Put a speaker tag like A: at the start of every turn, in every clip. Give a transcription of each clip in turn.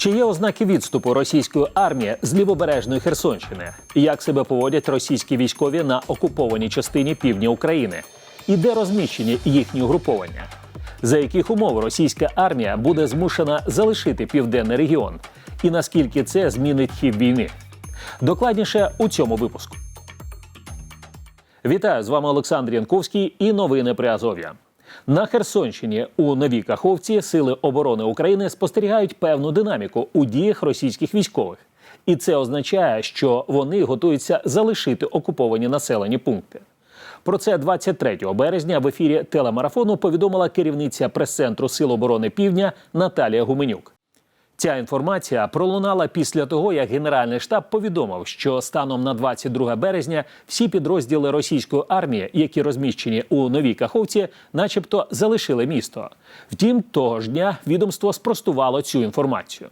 A: Чи є ознаки відступу російської армії з лівобережної Херсонщини? Як себе поводять російські військові на окупованій частині півдня України? І де розміщені їхні угруповання? За яких умов російська армія буде змушена залишити південний регіон? І наскільки це змінить хід війни? Докладніше у цьому випуску. Вітаю з вами Олександр Янковський і новини при Азов'я. На Херсонщині у Новій Каховці сили оборони України спостерігають певну динаміку у діях російських військових, і це означає, що вони готуються залишити окуповані населені пункти. Про це 23 березня в ефірі телемарафону повідомила керівниця прес-центру Сил оборони Півдня Наталія Гуменюк. Ця інформація пролунала після того, як Генеральний штаб повідомив, що станом на 22 березня всі підрозділи російської армії, які розміщені у новій Каховці, начебто залишили місто. Втім, того ж дня відомство спростувало цю інформацію.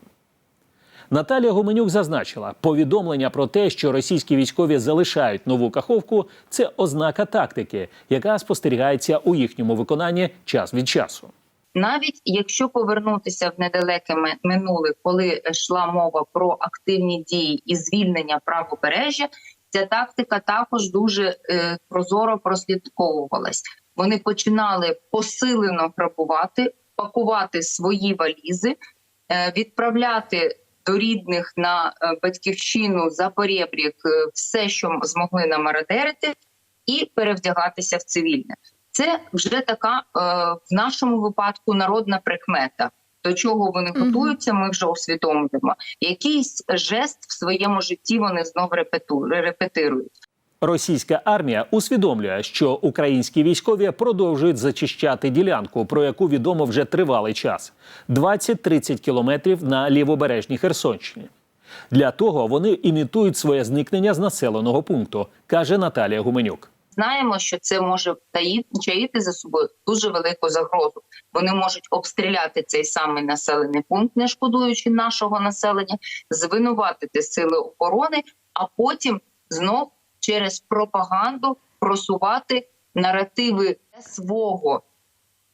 A: Наталія Гуменюк зазначила, повідомлення про те, що російські військові залишають нову каховку, це ознака тактики, яка спостерігається у їхньому виконанні час від часу.
B: Навіть якщо повернутися в недалеке минуле, коли йшла мова про активні дії і звільнення правобережжя, ця тактика також дуже е, прозоро прослідковувалась. Вони починали посилено грабувати, пакувати свої валізи, е, відправляти до рідних на е, батьківщину за порєбрік е, все, що змогли намародерити, і перевдягатися в цивільне. Це вже така е, в нашому випадку народна прикмета. До чого вони готуються, ми вже усвідомлюємо. Якийсь жест в своєму житті вони знов репету, репетирують.
A: Російська армія усвідомлює, що українські військові продовжують зачищати ділянку, про яку відомо вже тривалий час 20-30 кілометрів на лівобережній Херсонщині. Для того вони імітують своє зникнення з населеного пункту, каже Наталія Гуменюк.
B: Знаємо, що це може таї- чаїти за собою дуже велику загрозу. Вони можуть обстріляти цей самий населений пункт, не шкодуючи нашого населення, звинуватити сили оборони, а потім знов через пропаганду просувати наративи свого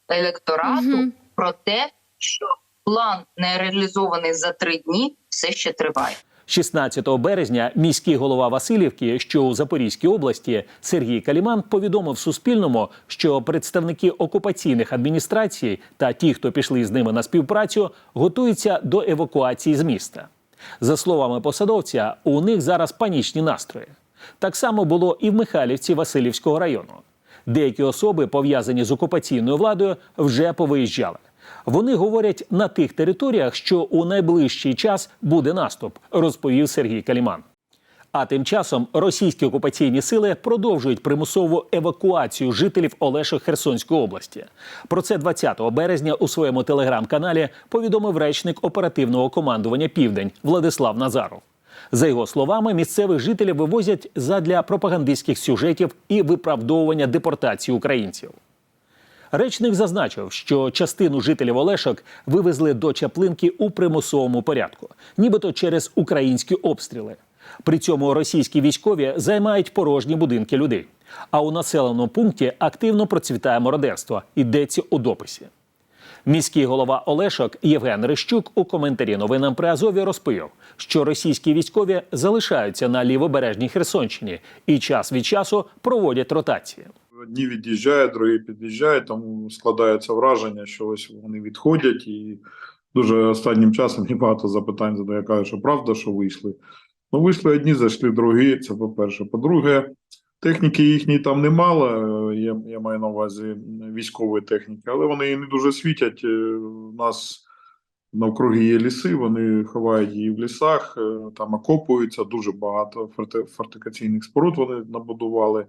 B: електорату
C: Мгм.
B: про те, що план не реалізований за три дні, все ще триває.
A: 16 березня міський голова Васильівки, що у Запорізькій області, Сергій Каліман повідомив Суспільному, що представники окупаційних адміністрацій та ті, хто пішли з ними на співпрацю, готуються до евакуації з міста. За словами посадовця, у них зараз панічні настрої. Так само було і в Михайлівці Васильівського району. Деякі особи, пов'язані з окупаційною владою, вже повиїжджали. Вони говорять на тих територіях, що у найближчий час буде наступ, розповів Сергій Каліман. А тим часом російські окупаційні сили продовжують примусову евакуацію жителів Олешок Херсонської області. Про це 20 березня у своєму телеграм-каналі повідомив речник оперативного командування Південь Владислав Назаров. За його словами, місцевих жителів вивозять задля пропагандистських сюжетів і виправдовування депортації українців. Речник зазначив, що частину жителів Олешок вивезли до Чаплинки у примусовому порядку, нібито через українські обстріли. При цьому російські військові займають порожні будинки людей. А у населеному пункті активно процвітає мародерство. Йдеться у дописі. Міський голова Олешок Євген Рищук у коментарі новинам при Азові розповів, що російські військові залишаються на лівобережній Херсонщині і час від часу проводять ротації.
D: Одні від'їжджають, другі під'їжджають, тому складається враження, що ось вони відходять, і дуже останнім часом мені багато запитань задає, кажуть, що правда, що вийшли. Ну, вийшли одні, зайшли другі. Це по-перше. По-друге, техніки їхньої там немало. е, Я, я маю на увазі військової техніки, але вони не дуже світять. Е, У нас навкруги є ліси, вони ховають її в лісах, е, там окопуються дуже багато форти- фортифікаційних споруд вони набудували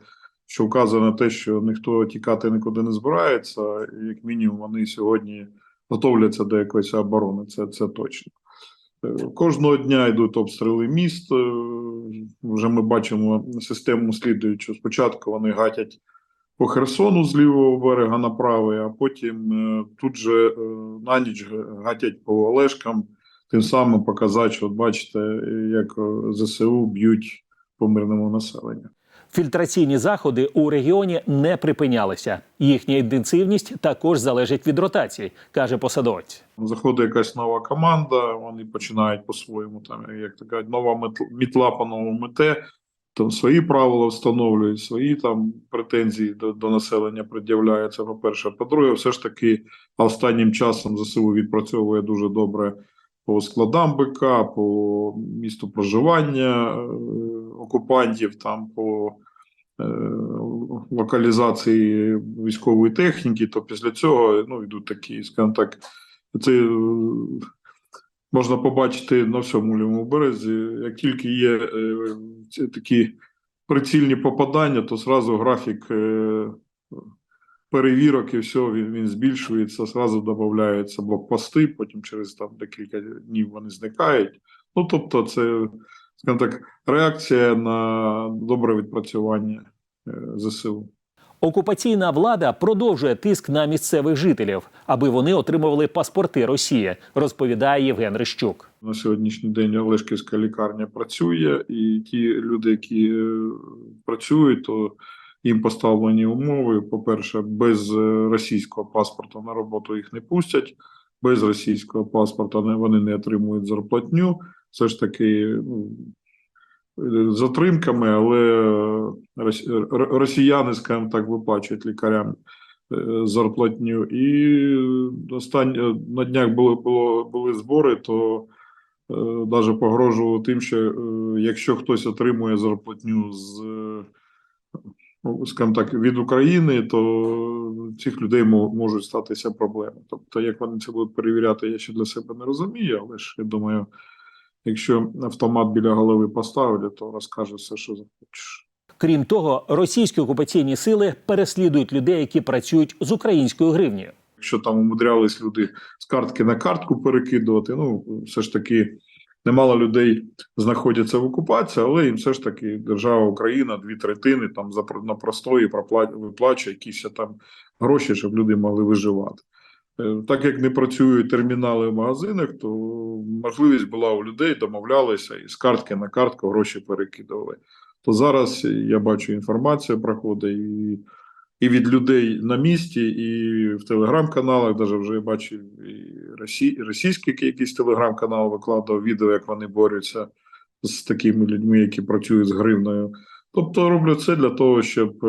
D: що вказує на те, що ніхто тікати нікуди не збирається, і як мінімум вони сьогодні готовляться до якоїсь оборони. Це, це точно. Е, Кожного дня йдуть обстріли міст. е, Вже ми бачимо систему слідуючу. Спочатку вони гатять по Херсону з лівого берега на правий, а потім е, тут же на ніч гатять по Олешкам, тим самим показати, що от бачите, як ЗСУ б'ють по мирному населенню.
A: Фільтраційні заходи у регіоні не припинялися. Їхня інтенсивність також залежить від ротацій, каже посадовець.
D: Заходить якась нова команда, вони починають по-своєму, там, як кажуть, нова мітла по новому мете, там свої правила встановлюють, свої там претензії до, до населення пред'являються, по-перше. По-друге, все ж таки останнім часом ЗСУ відпрацьовує дуже добре по складам БК, по місту проживання е, окупантів, там по локалізації військової техніки, то після цього ну, йдуть такі, скажімо так, це е, можна побачити на всьому лівому березі. Як тільки є е, такі прицільні попадання, то зразу графік е, перевірок і все, він, він збільшується, зразу додаються блокпости, потім через там декілька днів вони зникають. Ну, тобто, це, так, реакція на добре відпрацювання е, ЗСУ.
A: Окупаційна влада продовжує тиск на місцевих жителів, аби вони отримували паспорти Росії, розповідає Євген Рищук.
D: На сьогоднішній день Олешківська лікарня працює, і ті люди, які е, працюють, то їм поставлені умови. По-перше, без е, російського паспорта на роботу їх не пустять, без російського паспорта вони не отримують зарплатню. Все ж таки е, затримками, але е, росіяни, скажімо так, виплачують лікарям е, зарплатню. І останні на днях були, було, були збори, то навіть погрожував тим, що е, якщо хтось отримує зарплатню з, е, ну, скажімо так, від України, то цих людей мо- можуть статися проблеми. Тобто, як вони це будуть перевіряти, я ще для себе не розумію, але ж я думаю, якщо автомат біля голови поставлять, то розкаже все, що захочеш.
A: Крім того, російські окупаційні сили переслідують людей, які працюють з українською гривнею.
D: Якщо там умудрялись люди з картки на картку перекидувати, ну все ж таки немало людей знаходяться в окупації, але їм все ж таки держава Україна дві третини там за на простої виплачує якісь там гроші, щоб люди могли виживати. Е, Так як не працюють термінали в магазинах, то можливість була у людей, домовлялися і з картки на картку гроші перекидували. То зараз я бачу інформація проходить і і від людей на місці, і в телеграм-каналах, навіть вже бачив і росі, і російський якийсь телеграм-канал викладав відео, як вони борються з такими людьми, які працюють з гривною. Тобто роблять це для того, щоб е,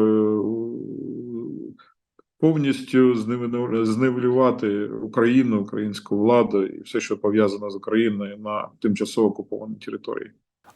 D: повністю зневелю- зневелювати Україну, українську владу і все, що пов'язано з Україною на тимчасово окупованій території.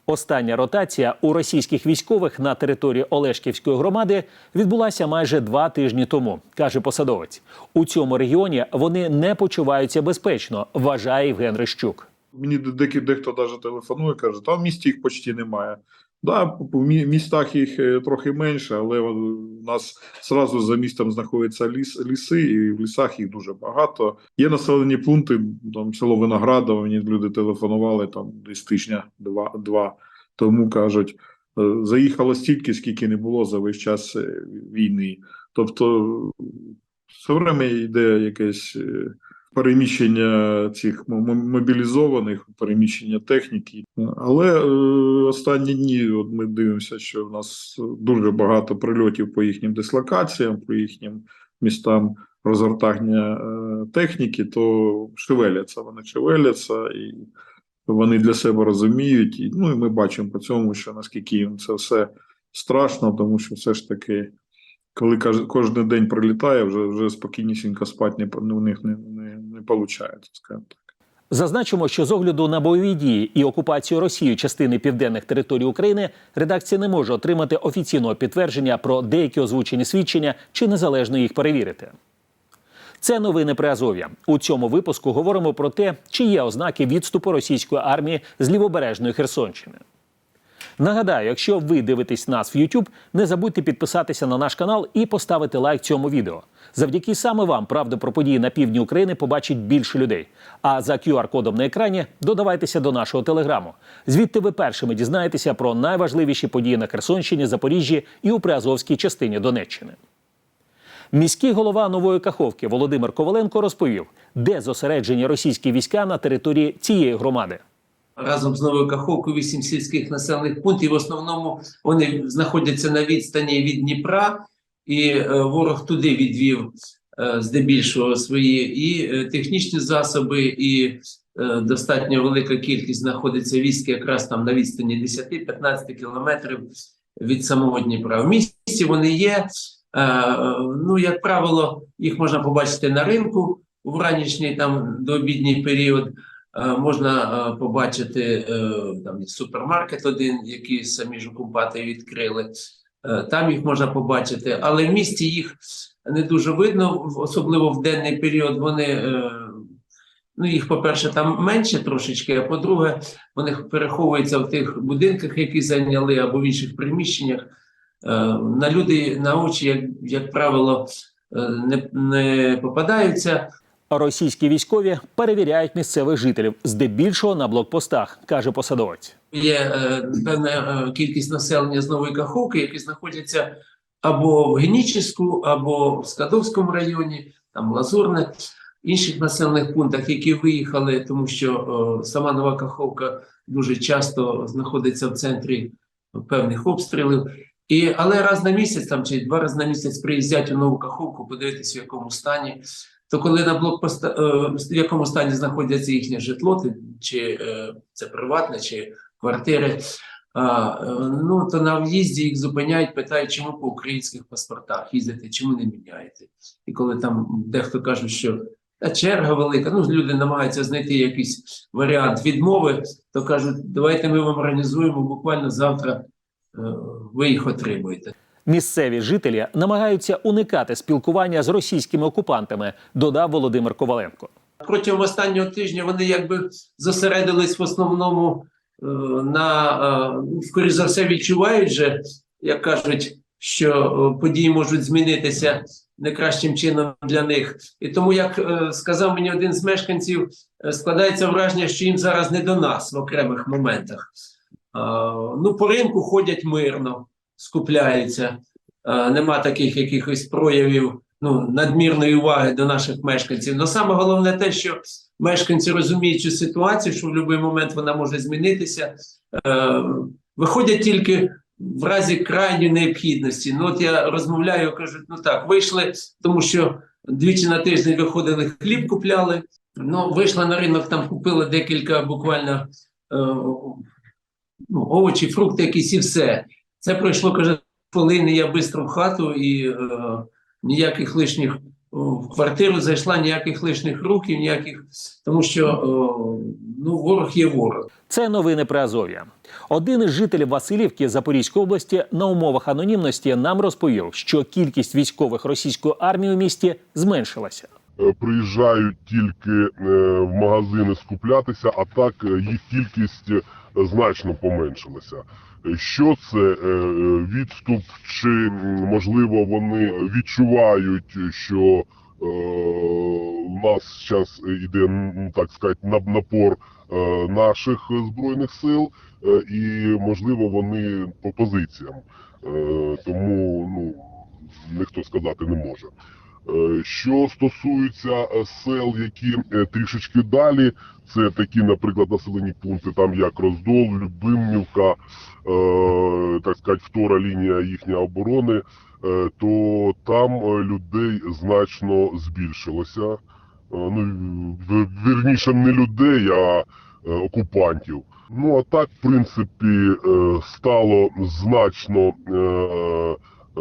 A: Остання ротація у російських військових на території Олешківської громади відбулася майже два тижні тому, каже посадовець. У цьому регіоні вони не почуваються безпечно, вважає Євген Рищук.
D: Мені дехто навіть телефонує, каже, та в місті їх почти немає. Да, в містах їх е, трохи менше, але у нас зразу за містом знаходяться ліс, ліси, і в лісах їх дуже багато. Є населені пункти, там село Виноградово, мені люди телефонували там десь тижня два, два тому кажуть, е, заїхало стільки, скільки не було за весь час е, війни. Тобто все время йде якесь переміщення цих мо- мо- мобілізованих, переміщення техніки. Але е, останні дні от ми дивимося, що в нас дуже багато прильотів по їхнім дислокаціям, по їхнім містам розгортання е, техніки, то шевеляться. Вони шевеляться і вони для себе розуміють. І, ну і ми бачимо по цьому, що наскільки їм це все страшно, тому що все ж таки коли кожен день прилітає, вже, вже спокійнісінько спати не, ну, у них не, не, не виходить, скажімо так.
A: Зазначимо, що з огляду на бойові дії і окупацію Росією частини південних територій України редакція не може отримати офіційного підтвердження про деякі озвучені свідчення чи незалежно їх перевірити. Це новини при Азов'я. У цьому випуску говоримо про те, чи є ознаки відступу російської армії з лівобережної Херсонщини. Нагадаю, якщо ви дивитесь нас в YouTube, не забудьте підписатися на наш канал і поставити лайк цьому відео. Завдяки саме вам правду про події на півдні України побачить більше людей. А за QR-кодом на екрані додавайтеся до нашого телеграму. Звідти ви першими дізнаєтеся про найважливіші події на Херсонщині, Запоріжжі і у Приазовській частині Донеччини. Міський голова Нової Каховки Володимир Коваленко розповів, де зосереджені російські війська на території цієї громади.
C: Разом з Новою Каховкою вісім сільських населених пунктів. В основному вони знаходяться на відстані від Дніпра, і е, ворог туди відвів е, здебільшого свої і е, технічні засоби, і достатньо велика кількість знаходиться військ якраз там на відстані 10-15 кілометрів від самого Дніпра. В місті вони є. Ну, як правило, їх можна побачити на ринку в ранішній там дообідній період. Е, Можна е, побачити е, там супермаркет один, який самі ж окупати відкрили. Там їх можна побачити, але в місті їх не дуже видно, особливо в денний період. Вони ну їх, по-перше, там менше трошечки, а по-друге, вони переховуються в тих будинках, які зайняли, або в інших приміщеннях. На люди на очі, як, як правило, не, не попадаються.
A: Російські військові перевіряють місцевих жителів здебільшого на блокпостах, каже посадовець.
C: Є е, певна е, кількість населення з Нової Каховки, які знаходяться або в Генічеську, або в Скадовському районі, там Лазурне, інших населених пунктах, які виїхали, тому що е, сама Нова Каховка дуже часто знаходиться в центрі певних обстрілів. І, але раз на місяць там чи два рази на місяць приїздять у Нову Каховку, подивитися, в якому стані. То коли на блокпоста е, в якому стані знаходиться їхнє житло, чи е, це приватне, чи квартири. Е, ну то на в'їзді їх зупиняють, питають, чому по українських паспортах їздите, чому не міняєте. І коли там дехто каже, що та черга велика, ну люди намагаються знайти якийсь варіант відмови, то кажуть, давайте ми вам організуємо буквально завтра. Ви їх отримуєте.
A: Місцеві жителі намагаються уникати спілкування з російськими окупантами, додав Володимир Коваленко.
C: Протягом останнього тижня вони якби зосередились в основному е, на е, скоріш за все відчувають же, як кажуть, що е, події можуть змінитися не кращим чином для них. І тому, як сказав мені один з мешканців, складається враження, що їм зараз не до нас в окремих моментах. Ну, по ринку ходять мирно, скупляються. А, нема таких якихось проявів ну, надмірної уваги до наших мешканців. Але саме головне те, що мешканці розуміють цю ситуацію, що в будь-який момент вона може змінитися, е, виходять тільки в разі крайньої необхідності. Ну, от я розмовляю, кажуть, ну так, вийшли, тому що двічі на тиждень виходили, хліб купляли. Ну, вийшла на ринок, там купила декілька буквально е, ну, овочі, фрукти якісь і все. Це пройшло, каже, хвилини, я швидко в хату і е, ніяких лишніх в квартиру зайшла, ніяких лишніх руків, ніяких, тому що о, ну, ворог є ворог.
A: Це новини про Азов'я. Один із жителів Васильівки Запорізької області на умовах анонімності нам розповів, що кількість військових російської армії у місті зменшилася.
E: Е, приїжджають тільки е, в магазини скуплятися, а так е, їх кількість значно поменшилася. Що це відступ, чи можливо вони відчувають, що у нас зараз йде так сказати напор наших збройних сил, і можливо вони по позиціям. Тому ну ніхто сказати не може. Е, Що стосується е, сел, які е, трішечки далі, це такі, наприклад, населені пункти, там як Роздол, Любимівка, так сказати, втора лінія їхньої оборони, то там людей значно збільшилося. Ну, вірніше, не людей, а окупантів. Ну а так, в принципі, стало значно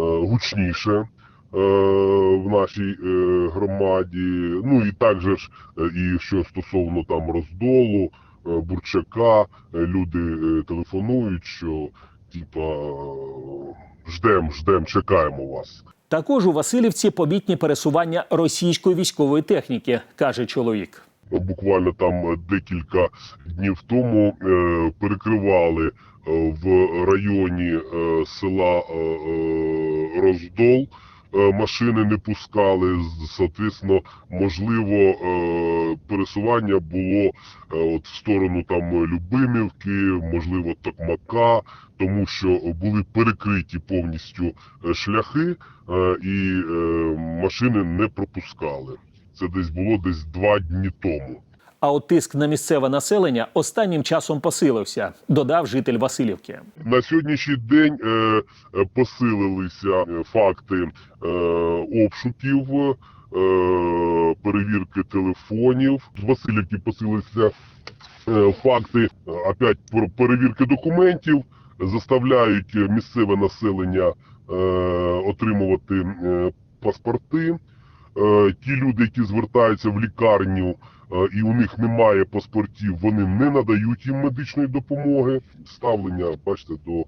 E: гучніше в нашій е, громаді. Ну і також ж, е, і що стосовно там роздолу, е, Бурчака, е, люди е, телефонують, що типа е, ждем, ждем, чекаємо вас.
A: Також у Васильівці помітні пересування російської військової техніки, каже чоловік.
E: буквально там е, декілька днів тому е, перекривали е, в районі е, села е, е, Роздол. Е, Машини не пускали, соответственно, можливо, е, пересування було е, от в сторону там Любимівки, можливо, Токмака, тому що були перекриті повністю шляхи, і машини не пропускали. Це десь було десь два дні тому.
A: А от тиск на місцеве населення останнім часом посилився, додав житель Васильівки.
E: На сьогоднішній день е, е, посилилися е, факти е, обшуків, е, перевірки телефонів. З Васильівки посилилися е, факти опять перевірки документів, заставляють місцеве населення отримувати паспорти. Ті люди, які звертаються в лікарню і у них немає паспортів, вони не надають їм медичної допомоги. Ставлення, бачите, до,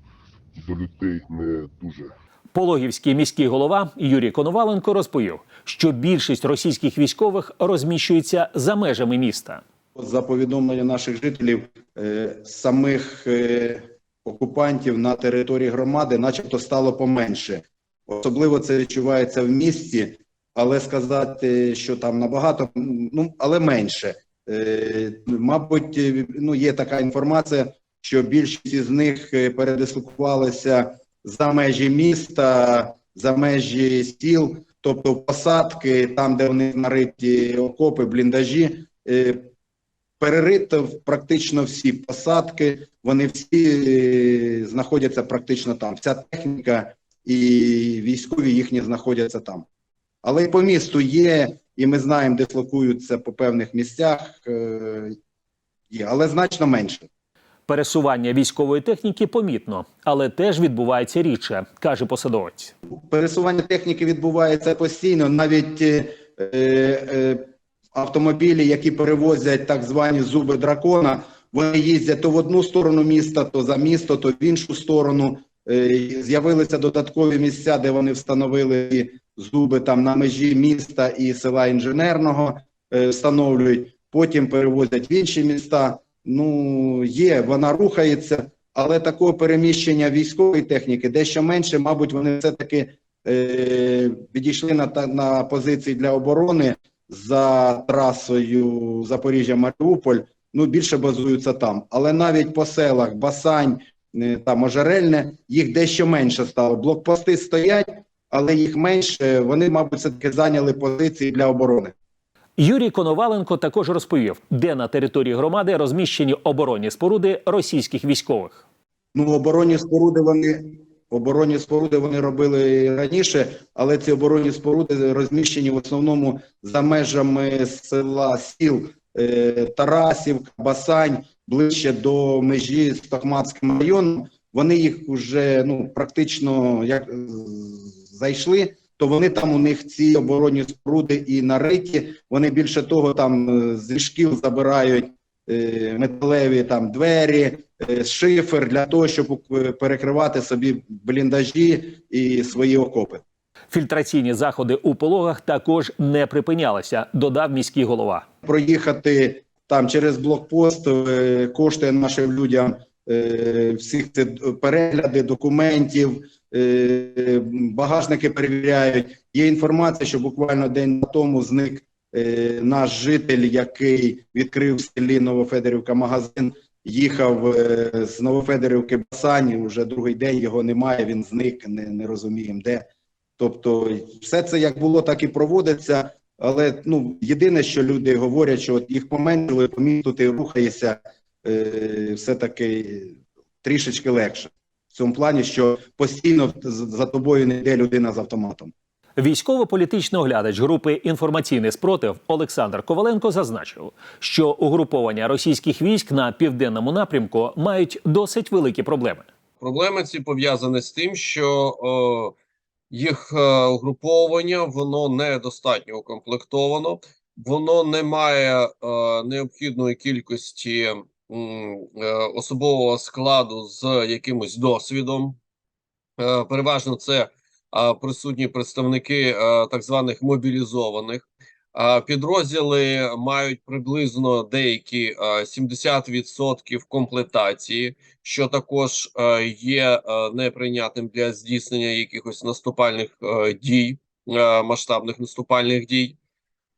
E: до людей не дуже.
A: Пологівський міський голова Юрій Коноваленко розповів, що більшість російських військових розміщується за межами міста.
F: За повідомлення наших жителів, е, самих е, окупантів на території громади, начебто, стало поменше. Особливо це відчувається в місті, але сказати, що там набагато, ну але менше. Е, Мабуть, е, ну є така інформація, що більшість із них е, передислокувалися за межі міста, за межі сіл, тобто посадки, там, де вони нариті окопи, бліндажі. перерито практично всі посадки, вони всі знаходяться практично там. Вся техніка і військові їхні знаходяться там. Але і по місту є, і ми знаємо, дислокуються по певних місцях, е, є, але значно менше.
A: Пересування військової техніки помітно, але теж відбувається рідше, каже посадовець.
F: Пересування техніки відбувається постійно. Навіть е, е, автомобілі, які перевозять так звані зуби дракона, вони їздять то в одну сторону міста, то за місто, то в іншу сторону. Е, З'явилися додаткові місця, де вони встановили зуби там на межі міста і села інженерного, е, встановлюють. Потім перевозять в інші міста. Ну є, вона рухається, але такого переміщення військової техніки дещо менше. Мабуть, вони все таки е, відійшли на на позиції для оборони за трасою Запоріжжя-Маріуполь. Ну більше базуються там. Але навіть по селах Басань е, та Можерельне їх дещо менше стало. Блокпости стоять, але їх менше. Вони, мабуть, все таки зайняли позиції для оборони.
A: Юрій Коноваленко також розповів, де на території громади розміщені оборонні споруди російських військових.
F: Ну, оборонні споруди вони оборонні споруди вони робили раніше, але ці оборонні споруди розміщені в основному за межами села сіл е, Тарасівка, Басань, ближче до межі з Тохмацьким районом. Вони їх вже ну практично як зайшли. То вони там у них ці оборонні споруди і нариті. Вони більше того, там е, з ліжків забирають е, металеві там двері, е, шифер для того, щоб перекривати собі бліндажі і свої окопи.
A: Фільтраційні заходи у пологах також не припинялися, додав міський голова.
F: Проїхати там через блокпост коштує нашим людям всіх це перегляди документів, е, багажники перевіряють. Є інформація, що буквально день тому зник е, наш житель, який відкрив в селі Новофедорівка магазин. Їхав е, з Новофедорівки Басані, вже другий день його немає. Він зник, не, не розуміємо де. Тобто, все це як було, так і проводиться. Але ну єдине, що люди говорять, що от їх поменшили, по місту ти рухаєшся е, все таки трішечки легше в цьому плані, що постійно з- за тобою не йде людина з автоматом.
A: Військово-політичний оглядач групи інформаційний спротив Олександр Коваленко зазначив, що угруповання російських військ на південному напрямку мають досить великі проблеми.
G: Проблеми ці пов'язані з тим, що е, їх е, угруповання воно недостатньо укомплектовано, воно не має е, необхідної кількості е, особового складу з якимось досвідом. Е, переважно це е, присутні представники е, так званих мобілізованих. Е, Підрозділи мають приблизно деякі е, 70% комплектації, що також е, є е, неприйнятним для здійснення якихось наступальних е, дій, е, масштабних наступальних дій.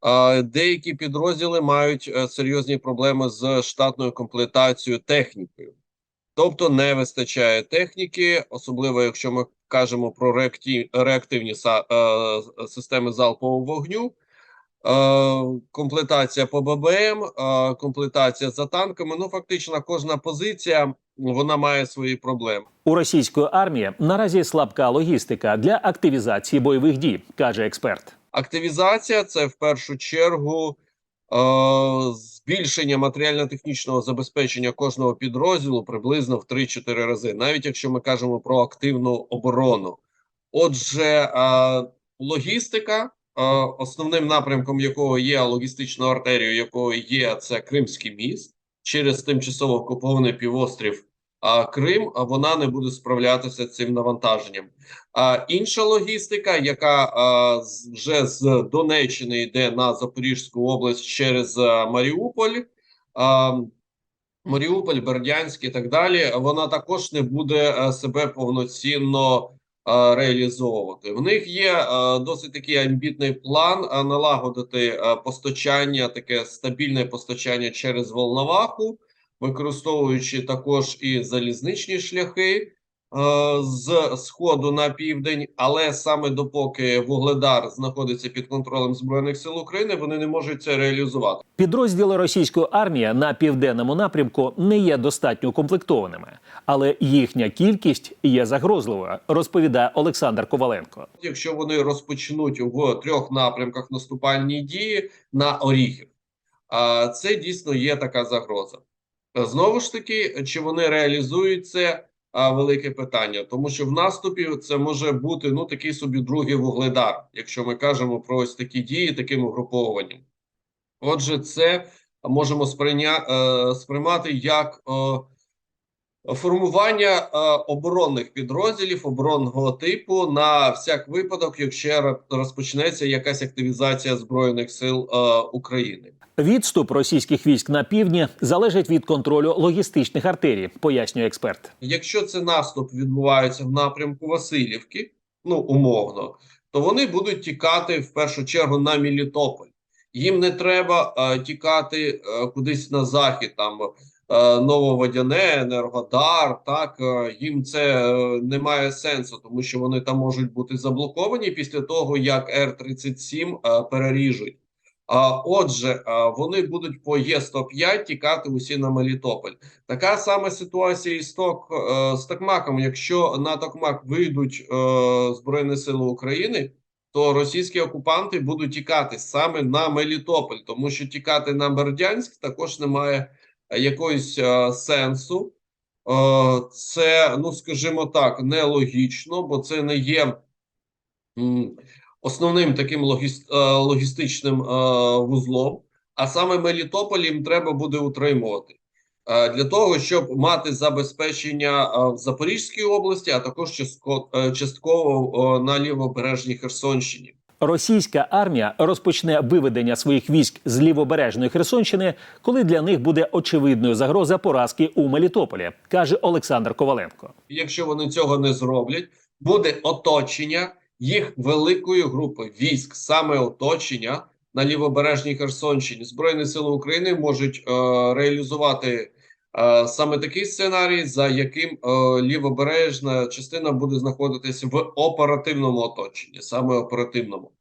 G: Е, Деякі підрозділи мають е, серйозні проблеми з штатною комплектацією технікою, тобто не вистачає техніки, особливо якщо ми кажемо про реактивні е, системи залпового вогню. комплектація по ББМ, е, комплектація за танками. Ну, фактично, кожна позиція вона має свої проблеми.
A: У російської армії наразі слабка логістика для активізації бойових дій, каже експерт.
G: Активізація це в першу чергу е, збільшення матеріально-технічного забезпечення кожного підрозділу приблизно в 3-4 рази, навіть якщо ми кажемо про активну оборону. Отже, е, логістика, е, основним напрямком якого є логістичною артерією, якого є це Кримський міст через тимчасово окупований півострів. А Крим вона не буде справлятися цим навантаженням. А інша логістика, яка вже з Донеччини йде на Запорізьку область через а, Маріуполь, Маріуполь, Бердянськ і так далі, вона також не буде себе повноцінно а, реалізовувати. В них є досить такий амбітний план налагодити постачання, таке стабільне постачання через Волноваху, використовуючи також і залізничні шляхи е, з сходу на південь, але саме допоки Вугледар знаходиться під контролем збройних сил України, вони не можуть це реалізувати.
A: Підрозділи російської армії на південному напрямку не є достатньо укомплектованими, але їхня кількість є загрозливою, розповідає Олександр Коваленко.
G: Якщо вони розпочнуть в трьох напрямках наступальні дії на Оріхів, це дійсно є така загроза. Знову ж таки, чи вони реалізують це? Велике питання, тому що в наступі це може бути ну такий собі другий вугледар, якщо ми кажемо про ось такі дії таким угруповуванням. Отже, це можемо сприйня, е, сприймати як формування е, оборонних підрозділів оборонного типу на всяк випадок, якщо розпочнеться якась активізація збройних сил е, України.
A: Відступ російських військ на півдні залежить від контролю логістичних артерій, пояснює експерт.
G: Якщо це наступ відбувається в напрямку Васильівки, ну умовно, то вони будуть тікати в першу чергу на Мелітополь. Їм не треба е, тікати е, кудись на захід, там е, Нововодяне, Енергодар. Так е, їм це е, не має сенсу, тому що вони там можуть бути заблоковані після того, як Р-37 е, переріжуть. Отже, вони будуть по Є-105 тікати усі на Мелітополь. Така сама ситуація і з, Ток, е, з Токмаком. Якщо на Токмак вийдуть е, Збройні Сили України, то російські окупанти будуть тікати саме на Мелітополь, тому що тікати на Бердянськ також немає е, якогось е, сенсу. Е, це, ну скажімо так, нелогічно, бо це не є. Основним таким логіс, е, логістичним е, вузлом, а саме Мелітополь їм треба буде утримувати е, для того, щоб мати забезпечення в Запорізькій області, а також частко, частково на лівобережній Херсонщині.
A: Російська армія розпочне виведення своїх військ з лівобережної Херсонщини, коли для них буде очевидною загроза поразки у Мелітополі, каже Олександр Коваленко.
G: Якщо вони цього не зроблять, буде оточення їх великої групи військ, саме оточення на лівобережній Херсонщині. Збройні сили України можуть е, реалізувати е, саме такий сценарій, за яким е, лівобережна частина буде знаходитися в оперативному оточенні, саме оперативному.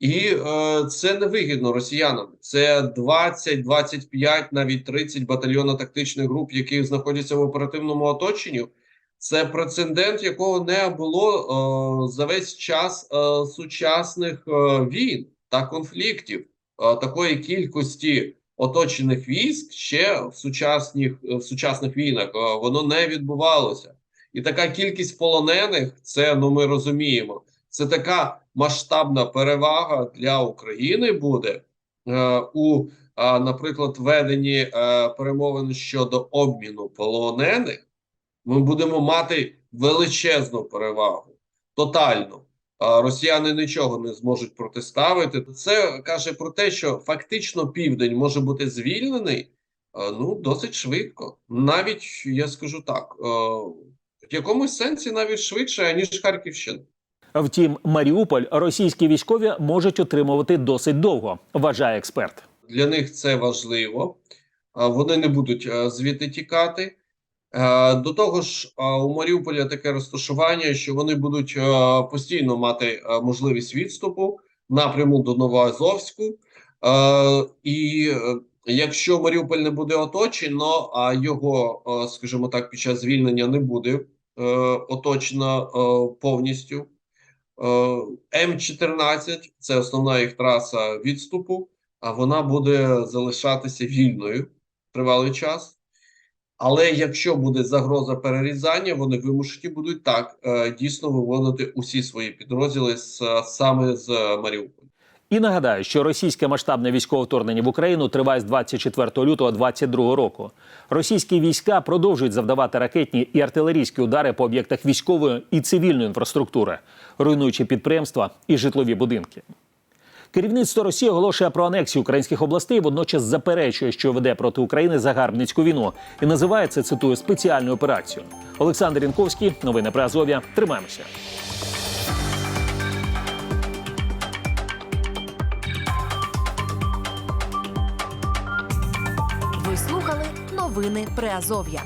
G: І е, це невигідно росіянам. Це 20, 25, навіть 30 батальйонно-тактичних груп, які знаходяться в оперативному оточенні. Це прецедент, якого не було е, за весь час е, сучасних е, війн та конфліктів. Е, такої кількості оточених військ ще в сучасних в сучасних війнах е, воно не відбувалося. І така кількість полонених, це ну ми розуміємо. Це така масштабна перевага для України буде е, у, е, наприклад, веденні е, перемовин щодо обміну полонених. Ми будемо мати величезну перевагу, тотальну. Росіяни нічого не зможуть протиставити. Це каже про те, що фактично південь може бути звільнений е, ну досить швидко. Навіть я скажу так, е, в якомусь сенсі навіть швидше ніж Харківщина.
A: Втім, Маріуполь російські військові можуть отримувати досить довго, вважає експерт.
G: Для них це важливо. Вони не будуть е, звідти тікати. Е, До того ж, е, у Маріуполя таке розташування, що вони будуть е, постійно мати можливість відступу. напряму до Новоазовську. І якщо Маріуполь не буде оточено, а його, скажімо так, під час звільнення не буде оточено повністю. Е, М14 це основна їх траса відступу, а вона буде залишатися вільною тривалий час. Але якщо буде загроза перерізання, вони вимушені будуть так е, дійсно виводити усі свої підрозділи з, саме з Маріуполя.
A: І нагадаю, що російське масштабне військове вторгнення в Україну триває з 24 лютого 2022 року. Російські війська продовжують завдавати ракетні і артилерійські удари по об'єктах військової і цивільної інфраструктури, руйнуючи підприємства і житлові будинки. Керівництво Росії оголошує про анексію українських областей, водночас заперечує, що веде проти України загарбницьку війну, і називає це цитую спеціальною операцією. Олександр Інковський, новини про Азов'я. Тримаємося.
H: Ви слухали новини Приазов'я.